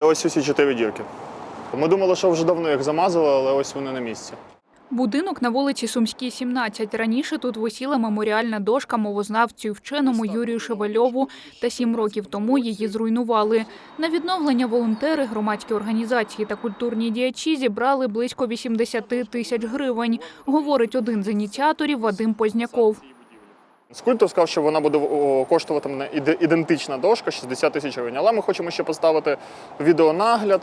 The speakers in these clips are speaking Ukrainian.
Ось усі чотири дірки. Ми думали, що вже давно їх замазали, але ось вони на місці. Будинок на вулиці Сумській, 17. Раніше тут висіла меморіальна дошка мовознавцю і вченому Юрію Шевельову, та сім років тому її зруйнували. На відновлення волонтери, громадські організації та культурні діячі зібрали близько 80 тисяч гривень, говорить один з ініціаторів Вадим Позняков. Скульптор сказав, що вона буде коштувати мене ідентична дошка 60 тисяч гривень. Але ми хочемо ще поставити відеонагляд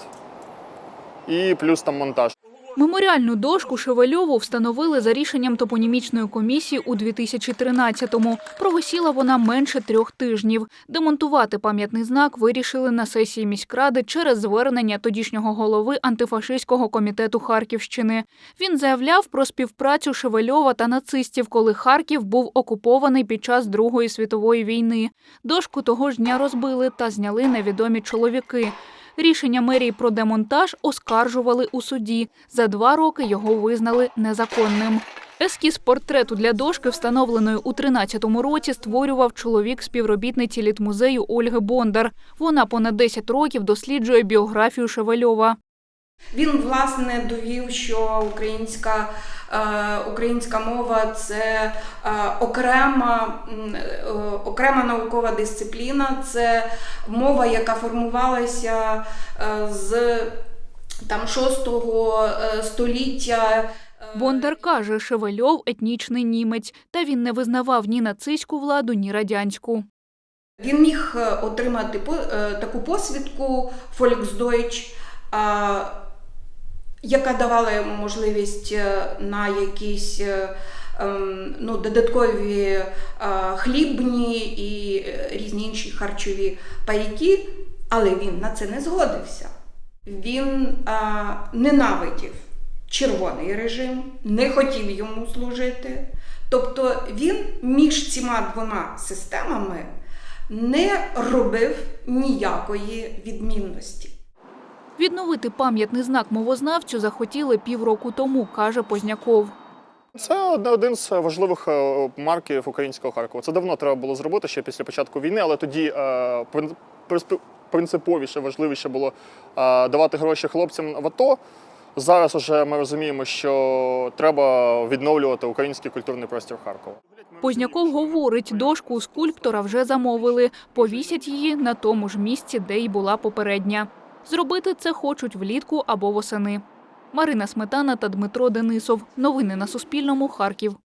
і плюс там монтаж. Меморіальну дошку Шевельову встановили за рішенням топонімічної комісії у 2013-му. Провисіла вона менше трьох тижнів. Демонтувати пам'ятний знак вирішили на сесії міськради через звернення тодішнього голови антифашистського комітету Харківщини. Він заявляв про співпрацю Шевельова та нацистів, коли Харків був окупований під час Другої світової війни. Дошку того ж дня розбили та зняли невідомі чоловіки. Рішення мерії про демонтаж оскаржували у суді. За два роки його визнали незаконним. Ескіз портрету для дошки, встановленої у 13-му році, створював чоловік співробітниці літмузею Ольги Бондар. Вона понад 10 років досліджує біографію Шевельова. Він власне довів, що українська, е, українська мова це е, окрема, е, окрема наукова дисципліна, це мова, яка формувалася з там 6 е, століття. Бондар каже, Шевельов етнічний німець, та він не визнавав ні нацистську владу, ні радянську. Він міг отримати таку посвідку а, яка давала йому можливість е, на якісь е, ем, ну, додаткові е, хлібні і різні інші харчові пайки, але він на це не згодився. Він ненавидів червоний режим, не хотів йому служити. Тобто він між цими двома системами не робив ніякої відмінності. Відновити пам'ятний знак мовознавцю захотіли півроку тому, каже Позняков. Це один з важливих е, марків українського Харкова. Це давно треба було зробити ще після початку війни, але тоді е, принциповіше, важливіше було е, давати гроші хлопцям в АТО. Зараз вже ми розуміємо, що треба відновлювати український культурний простір Харкова. Позняков говорить, дошку у скульптора вже замовили. Повісять її на тому ж місці, де й була попередня. Зробити це хочуть влітку або восени. Марина Сметана та Дмитро Денисов. Новини на Суспільному. Харків.